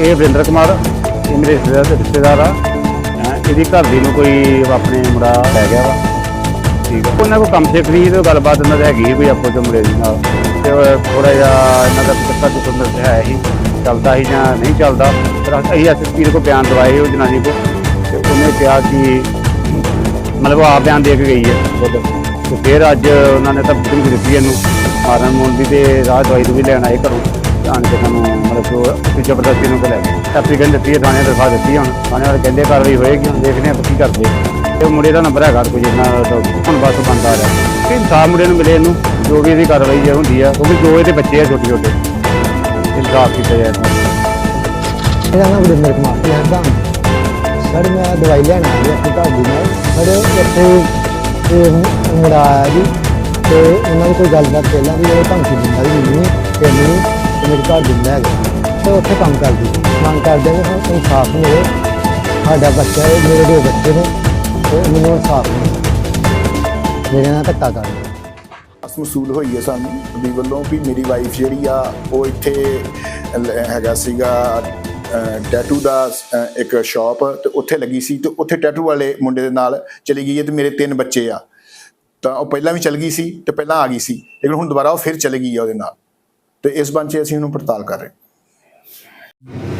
ਇਹ ਵਰਿੰਦਰ ਕੁਮਾਰ, ਇਹ ਮੇਰੇ ਰਿਸ਼ਤੇਦਾਰ ਰਿਸ਼ਤੇਦਾਰ ਆ। ਅਹ ਇਹਦੀ ਘਰ ਦੀ ਨੂੰ ਕੋਈ ਆਪਣੇ ਮੁੰਡਾ ਲੈ ਗਿਆ ਵਾ। ਠੀਕ ਆ। ਉਹਨਾਂ ਕੋਲ ਕੰਮ ਸੇ ਫਰੀ ਤੇ ਗੱਲਬਾਤ ਉਹਨਾਂ ਦੀ ਹੈਗੀ ਸੀ ਕੋਈ ਆਪੋ ਚ ਮੁੰਡੇ ਦੀ ਨਾਲ। ਤੇ ਥੋੜਾ ਜਿਹਾ ਇਹਨਾਂ ਦਾ ਕਿੱਤਾ ਕੁ ਤੇ ਹੈ ਹੀ ਚੱਲਦਾ ਸੀ ਜਾਂ ਨਹੀਂ ਚੱਲਦਾ। ਪਰ ਅਸੀਂ ਐਸਐਸਪੀ ਕੋਲ ਬਿਆਨ ਦਵਾਏ ਉਹ ਜਨਾਨੀ ਕੋ ਤੇ ਉਹਨੇ ਕਿਹਾ ਕਿ ਮਤਲਬ ਉਹ ਆਪ ਬਿਆਨ ਦੇ ਕੇ ਗਈ ਹੈ। ਖੁਦ ਤੇ ਫਿਰ ਅੱਜ ਉਹਨਾਂ ਨੇ ਤਾਂ ਬੁਕਿੰਗ ਦਿੱਤੀ ਇਹਨੂੰ ਮਾਰਨ ਮੂਲ ਦੀ ਤੇ ਰਾਹ ਦਵਾਈ ਨੂੰ ਵੀ ਲੈਣ ਆਏ ਘਰੋਂ। ਆਣ ਕੇ ਸਾਨੂੰ ਮਤਲਬ ਕਿ ਜ਼ਬਰਦਸਤੀ ਨੂੰ ਲੈ ਗਏ। ਐਪਲੀਕੈਂਟ ਦਿੱਤੀ ਹੈ, ਥਾਣੇ ਦਿਖਾ ਦਿੱਤੀ ਹੁਣ। ਥਾਣੇ ਵਾਲੇ ਕਹਿੰਦੇ ਕਾਰਵਾਈ ਹੋਏਗੀ, ਹੁਣ ਦੇਖਦੇ ਹਾਂ ਕੀ ਕਰਦੇ। ਆ। ਤੇ ਮੁੰਡੇ ਦਾ ਨੰਬਰ ਹੈਗਾ ਕੋਈ ਜਿੰਨਾ ਹੁਣ ਬਸ ਬੰਦ ਆ ਰਿਹਾ। ਕਿ ਇਨਸਾਫ ਮੁੰਡੇ ਨੂੰ ਮਿਲੇ ਇਹਨੂੰ, ਜੋ ਵੀ ਇਹਦੀ ਕਾਰਵਾਈ ਹੈ ਹੁੰਦੀ ਆ ਕਿਉਂਕਿ ਦੋ ਇਹਦੇ ਬੱਚੇ ਆ ਛੋਟੇ ਛੋਟੇ। ਇਨਸਾਫ ਕੀਤਾ ਜਾਏ। ਇਹਨੂੰ। ਨਾਮ ਵਰਿੰਦਰ ਕੁਮਾਰ ਲਹਿਦਾ ਸਰ, ਮੈਂ ਦਵਾਈ ਲੈਣ ਆ ਗਿਆ ਆਪਣੇ ਘਰ ਦੀ ਨਾਲ। ਸਰ ਇੱਥੇ ਇਹ ਮੁੰਡਾ ਆਇਆ ਜੀ, ਤੇ ਉਹਨਾਂ ਦੀ ਕੋਈ ਗੱਲਬਾਤ ਪਹਿਲਾਂ ਵੀ ਉਹ ਧਮਕੀ ਦਿੰਦਾ ਵੀ ਮੈਨੂੰ ਤੇ ਮੈਨੂੰ ਘਰ ਦਿੰਦਾ ਹੈਗਾ। ਤੇ ਉੱਥੇ ਕੰਮ ਕਰਦੀ। ਮੰਗ ਕਰਦੇ ਨੇ ਹੁਣ ਇਨਸਾਫ ਮਿਲੇ ਸਾਡਾ ਬੱਚਾ ਹੈ, ਮੇਰੇ ਦੋ ਬੱਚੇ ਨੇ, ਤੇ ਮੈਨੂੰ ਇਨਸਾਫ ਮਿਲੇ ਮੇਰੇ ਨਾਲ ਧੱਕਾ ਕਰਦੇ ਅਸ ਮਸੂਲ ਹੋਈ ਹੈ ਸਾਨੂੰ ਦੀ ਵੱਲੋਂ ਵੀ ਮੇਰੀ ਵਾਈਫ ਜਿਹੜੀ ਆ, ਉਹ ਇੱਥੇ ਹੈਗਾ ਸੀਗਾ ਟੈਟੂ ਦਾ ਇੱਕ ਸ਼ਾਪ ਤੇ ਉੱਥੇ ਲੱਗੀ ਸੀ ਤੇ ਉੱਥੇ ਟੈਟੂ ਵਾਲੇ ਮੁੰਡੇ ਦੇ ਨਾਲ ਚਲੀ ਗਈ ਹੈ ਤੇ ਮੇਰੇ ਤਿੰਨ ਬੱਚੇ ਆ। ਤਾਂ ਉਹ ਪਹਿਲਾਂ ਵੀ ਚਲ ਗਈ ਸੀ ਤੇ ਪਹਿਲਾਂ ਆ ਗਈ ਸੀ, ਲੇਕਿਨ ਹੁਣ ਦੁਬਾਰਾ ਉਹ ਫਿਰ ਚਲੀ ਗਈ ਆ ਉਹਦੇ ਨਾਲ। ਤੇ ਇਸ ਬੰਚੇ ਅਸੀਂ ਉਹਨੂੰ ਪੜਤਾਲ ਕਰ ਰਹੇ